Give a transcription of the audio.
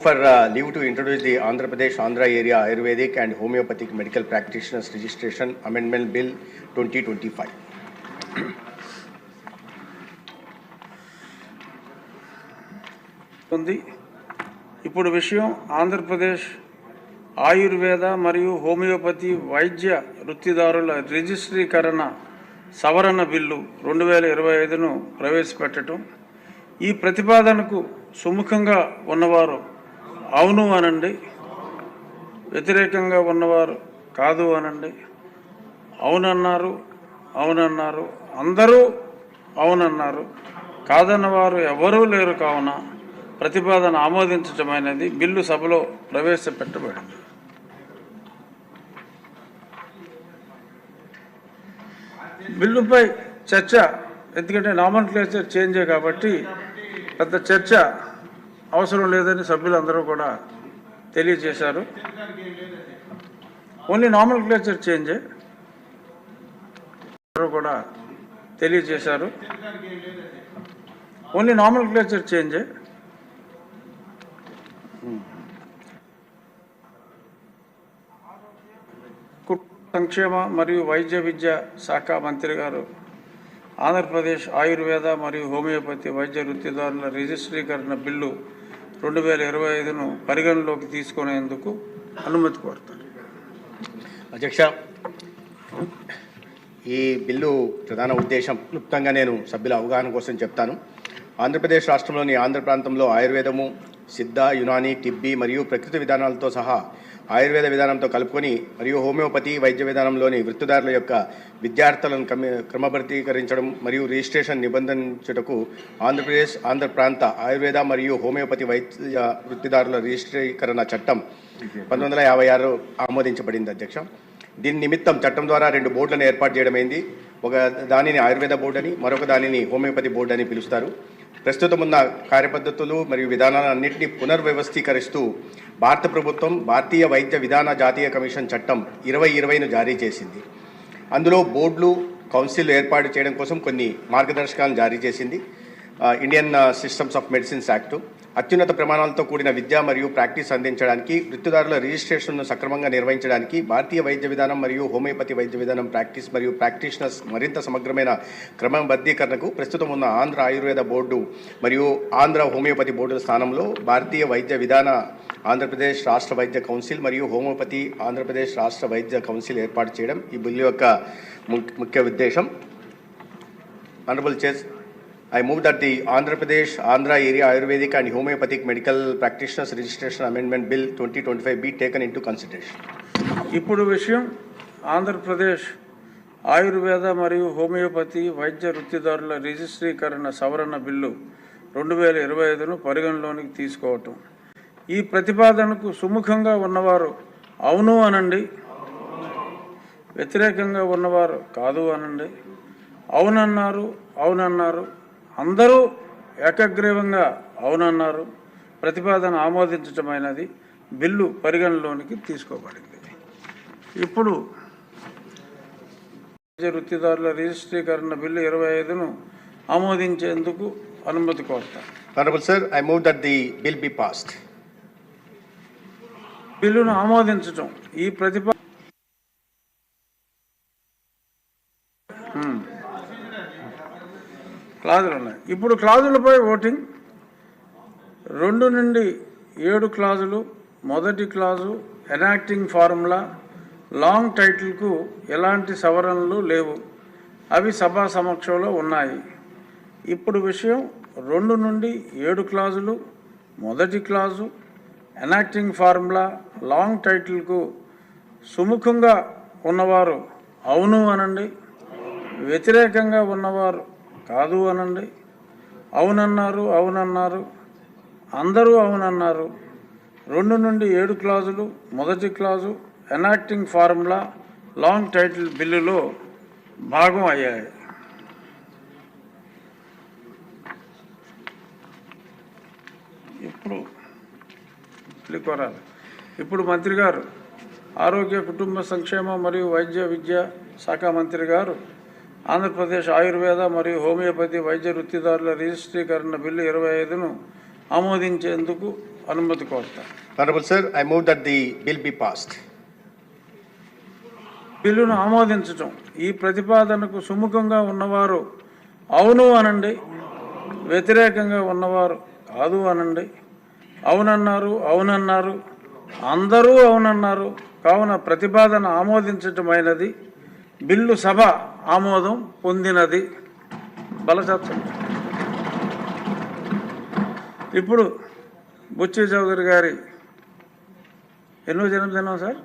For leave to introduce the Andhra Pradesh Andhra area Ayurvedic and homeopathic medical practitioners registration amendment bill twenty twenty five ఉంది. ఇప్పుడు విషయం ఆంధ్రప్రదేశ్ ఆయుర్వేద మరియు homeopathy వైద్య వృత్తిదారుల రిజిస్ట్రీకరణ సవరణ bill రెండు వేల ఇరవై ఐదును ప్రవేశపెట్టడం ఈ ప్రతిపాదనకు సుముఖంగా ఉన్నవారు అవును అనండి. వ్యతిరేకంగా ఉన్నవారు కాదు అనండి. అవునన్నారు అవునన్నారు. అందరూ అవునన్నారు. కాదన్నవారు ఎవరూ లేరు కావున ప్రతిపాదన ఆమోదించటమైనది బిల్లు సభలో ప్రవేశపెట్టబడింది. బిల్లుపై చర్చ ఎందుకంటే నామన్ క్లేచర్ చేంజే కాబట్టి పెద్ద చర్చ అవసరం లేదని సభ్యులందరూ కూడా తెలియజేశారు. ఓన్లీ నార్మల్ క్లేచర్ చేంజే అందరూ కూడా తెలియజేశారు. ఓన్లీ నార్మల్ క్లేచర్ చేంజే సంక్షేమ మరియు వైద్య విద్య శాఖ మంత్రి గారు ఆంధ్రప్రదేశ్ ఆయుర్వేద మరియు హోమియోపతి వైద్య వృత్తిదారుల రిజిస్ట్రీకరణ బిల్లు రెండు వేల ఇరవై ఐదును పరిగణలోకి తీసుకునేందుకు అనుమతి కోరుతాను. అధ్యక్ష ఈ బిల్లు ప్రధాన ఉద్దేశం క్లుప్తంగా నేను సభ్యుల అవగాహన కోసం చెప్తాను. ఆంధ్రప్రదేశ్ రాష్ట్రంలోని ఆంధ్ర ప్రాంతంలో ఆయుర్వేదము సిద్ధ యునాని టిబ్బి మరియు ప్రకృతి విధానాలతో సహా ఆయుర్వేద విధానంతో కలుపుకొని మరియు హోమియోపతి వైద్య విధానంలోని వృత్తిదారుల యొక్క విద్యార్థులను క్రమ క్రమబద్ధీకరించడం మరియు రిజిస్ట్రేషన్ నిబంధించుటకు ఆంధ్రప్రదేశ్ ఆంధ్ర ప్రాంత ఆయుర్వేద మరియు హోమియోపతి వైద్య వృత్తిదారుల రిజిస్ట్రీకరణ చట్టం పంతొమ్మిది వందల యాభై ఆరు ఆమోదించబడింది అధ్యక్ష. దీని నిమిత్తం చట్టం ద్వారా రెండు బోర్డులను ఏర్పాటు చేయడమైంది. ఒక దానిని ఆయుర్వేద బోర్డు అని మరొక దానిని హోమియోపతి బోర్డు అని పిలుస్తారు. ప్రస్తుతం ఉన్న కార్యపద్ధతులు మరియు విధానాలన్నింటినీ పునర్వ్యవస్థీకరిస్తూ భారత ప్రభుత్వం భారతీయ వైద్య విధాన జాతీయ కమిషన్ చట్టం ఇరవై ఇరవైను జారీ చేసింది. అందులో బోర్డులు కౌన్సిల్ ఏర్పాటు చేయడం కోసం కొన్ని మార్గదర్శకాలను జారీ చేసింది. Indian systems of medicines act అత్యున్నత ప్రమాణాలతో కూడిన విద్య మరియు ప్రాక్టీస్ అందించడానికి వృత్తిదారుల రిజిస్ట్రేషన్ను సక్రమంగా నిర్వహించడానికి భారతీయ వైద్య విధానం మరియు హోమియోపతి వైద్య విధానం ప్రాక్టీస్ మరియు ప్రాక్టీషనర్స్ మరింత సమగ్రమైన క్రమబద్ధీకరణకు ప్రస్తుతం ఉన్న ఆంధ్ర ఆయుర్వేద బోర్డు మరియు ఆంధ్ర హోమియోపతి బోర్డుల స్థానంలో భారతీయ వైద్య విధాన ఆంధ్రప్రదేశ్ రాష్ట్ర వైద్య కౌన్సిల్ మరియు హోమియోపతి ఆంధ్రప్రదేశ్ రాష్ట్ర వైద్య కౌన్సిల్ ఏర్పాటు చేయడం ఈ బిల్లు యొక్క ము- ముఖ్య ఉద్దేశం. Honourable Chairs, I move that the Andhra Pradesh Andhra area Ayurvedic and homeopathic medical practitioners registration amendment bill twenty twenty five be taken into consideration ఇప్పుడు విషయం ఆంధ్రప్రదేశ్ ఆయుర్వేద మరియు హోమియోపతి వైద్య వృత్తిదారుల రిజిస్ట్రీకరణ సవరణ బిల్లు రెండు వేల ఇరవై ఐదును పరిగణలోనికి తీసుకోవటం. ఈ ప్రతిపాదనకు సుముఖంగా ఉన్నవారు అవును అనండి. వ్యతిరేకంగా ఉన్నవారు కాదు అనండి. అవునన్నారు అవునన్నారు. అందరూ ఏకగ్రీవంగా అవునన్నారు ప్రతిపాదన ఆమోదించటమైనది బిల్లు పరిగణలోనికి తీసుకోబడింది ఇప్పుడు వృత్తిదారుల రిజిస్ట్రీకరణ బిల్లు ఇరవై ఐదును ఆమోదించేందుకు అనుమతి కోరుతాను Honorable Sir, I move that the bill be passed. బిల్లును ఆమోదించటం ఈ ప్రతిపా హ్మ్. క్లాజులు ఉన్నాయి. ఇప్పుడు క్లాజులపై ఓటింగ్. రెండు నుండి ఏడు క్లాజులు మొదటి క్లాజు ఎనాక్టింగ్ ఫార్ములా లాంగ్ టైటిల్కు ఎలాంటి సవరణలు లేవు. అవి సభా సమక్షంలో ఉన్నాయి. ఇప్పుడు విషయం రెండు నుండి ఏడు క్లాజులు మొదటి క్లాజు ఎనాక్టింగ్ ఫార్ములా లాంగ్ టైటిల్కు సుముఖంగా ఉన్నవారు అవును అనండి. వ్యతిరేకంగా ఉన్నవారు కాదు అనండి. అవునన్నారు అవునన్నారు. అందరూ అవునన్నారు. రెండు నుండి ఏడు క్లాజులు మొదటి clause enacting formula long title బిల్లులో భాగం అయ్యాయి. ఇప్పుడు కోరాలి ఇప్పుడు మంత్రి గారు ఆరోగ్య కుటుంబ సంక్షేమ మరియు వైద్య విద్య శాఖ మంత్రి గారు ఆంధ్రప్రదేశ్ ఆయుర్వేద మరియు హోమియోపతి వైద్య వృత్తిదారుల రిజిస్ట్రీకరణ బిల్లు ఇరవై ఐదును ఆమోదించేందుకు అనుమతి కోరుతాను Honorable Sir, I move that the bill be passed. బిల్లును ఆమోదించటం. ఈ ప్రతిపాదనకు సుముఖంగా ఉన్నవారు అవును అనండి వ్యతిరేకంగా ఉన్నవారు కాదు అనండి. అవునన్నారు అవునన్నారు అందరూ అవునన్నారు. కావున ప్రతిపాదన ఆమోదించటమైనది బిల్లు సభ ఆమోదం పొందినది బలచత్వం ఇప్పుడు బుచ్చి చౌదరి గారి ఎన్నో జన్మదినం సార్?